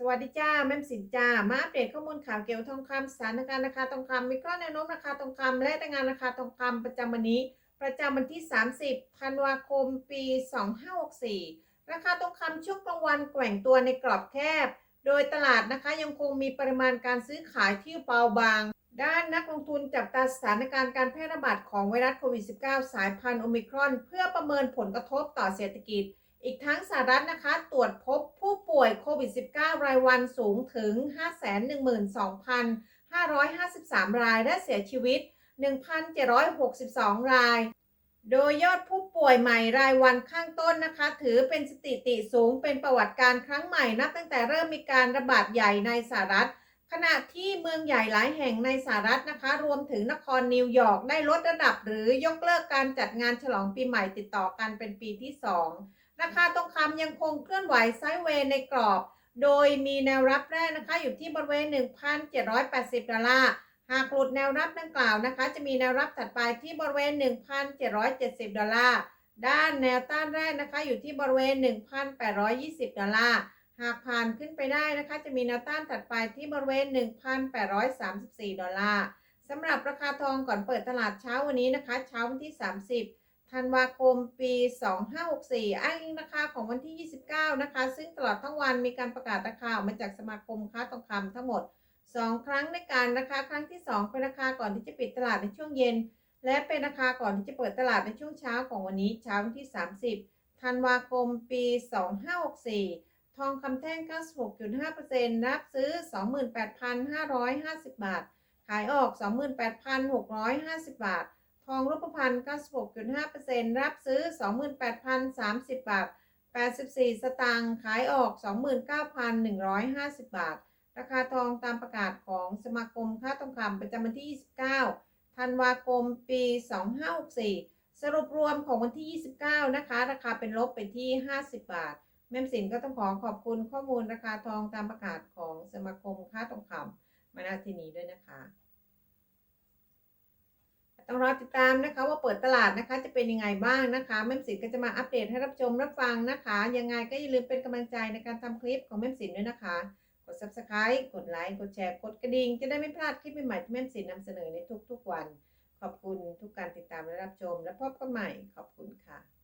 สวัสดีจ้าแม่มสินจ้ามาอัปเดตข้อมูลข่าวเกี่ยวกับทองคำสถานการณ์ราคาทองคำวิเคราะห์แนวโน้มราคาทองคำและรายงานราคาทองคำประจำวันนี้ ประจำวันที่ 30ธันวาคม ปี 2564 ราคาทองคำช่วงกลางวันแกว่งตัวในกรอบแคบ โดยตลาดนะคะยังคงมีปริมาณการซื้อขายที่เบาบาง ด้านนักลงทุนจับตาสถานการณ์การแพร่ระบาดของไวรัสโควิด -19 สายพันธุ์โอมิครอน เพื่อประเมินผลกระทบต่อเศรษฐกิจ อีกทั้งสหรัฐนะคะ ตรวจพบผู้ป่วยโควิด -19 รายวันสูงถึง 512,553 ราย และเสียชีวิต 1,762 ราย โดยยอดผู้ป่วยใหม่รายวันข้างต้นนะคะ ถือเป็นสถิติสูงเป็นประวัติการครั้งใหม่นับตั้งแต่เริ่มมีการระบาดใหญ่ในสหรัฐ ขณะที่เมืองใหญ่หลายแห่งในสหรัฐนะคะ รวมถึงนครนิวยอร์กได้ลดระดับ หรือยกเลิกการจัดงานฉลองปีใหม่ติดต่อกันเป็นปีที่ 2 ราคาทองคำยังคงเคลื่อนไหวไซด์เวย์ในกรอบ โดยมีแนวรับแรกนะคะ อยู่ที่บริเวณ 1,780 ดอลลาร์ หากหลุดแนวรับดังกล่าวนะคะ จะมีแนวรับถัดไปที่บริเวณ 1,770 ดอลลาร์ ด้านแนวต้านแรกนะคะ อยู่ที่บริเวณ 1,820 ดอลลาร์ หากผ่านขึ้นไปได้นะคะ จะมีแนวต้านถัดไปที่บริเวณ 1,834 ดอลลาร์สำหรับราคาทองก่อนเปิดตลาดเช้าวันนี้นะคะ เช้าวันที่ 30 ธันวาคมปี 2564 อ้างอิงราคาของวันที่ 29 นะคะ ซึ่งตลอดทั้งวันมีการประกาศราคาออกมาจากสมาคมค้าทองคำทั้งหมด 2 ครั้งในการราคาครั้งที่ 2 เป็นราคาก่อนที่จะปิดตลาดในช่วงเย็น และเป็นราคาก่อนที่จะเปิดตลาดในช่วงเช้าของวันนี้เช้าวันที่ 30 ธันวาคมปี 2564 ทองคำแท่ง 96.5%รับซื้อ 28,550 บาท ขายออก 28,650 บาท ทองรูปพรรณ96.5%รับซื้อ 28,030 บาท 84 สตางค์ขายออก 29,150 บาท ราคาทองตามประกาศของสมาคมค้าทองคำประจำวันที่ 29 ธันวาคม ปี 2564 สรุปรวมของวันที่ 29 นะคะ ราคาเป็นลบไปที่ 50 บาท แม่มสินก็ต้องขอขอบคุณข้อมูลราคาทองตามประกาศของสมาคมค้าทองคำมาณที่นี้ด้วยนะคะ ต้องรอติดตามนะคะว่าเปิดตลาดนะคะ จะเป็นยังไงบ้างนะคะแม่สินก็จะมาอัปเดตให้รับชมรับฟังนะคะ ยังไงก็อย่าลืมเป็นกำลังใจในการทำคลิปของแม่สินด้วยนะคะ กด subscribe กดไลค์กดแชร์กดกระดิ่งจะได้ไม่พลาดคลิปใหม่ๆที่แม่สินนำเสนอในทุกๆวัน ขอบคุณทุกการติดตามและรับชม และพบกันใหม่ขอบคุณค่ะ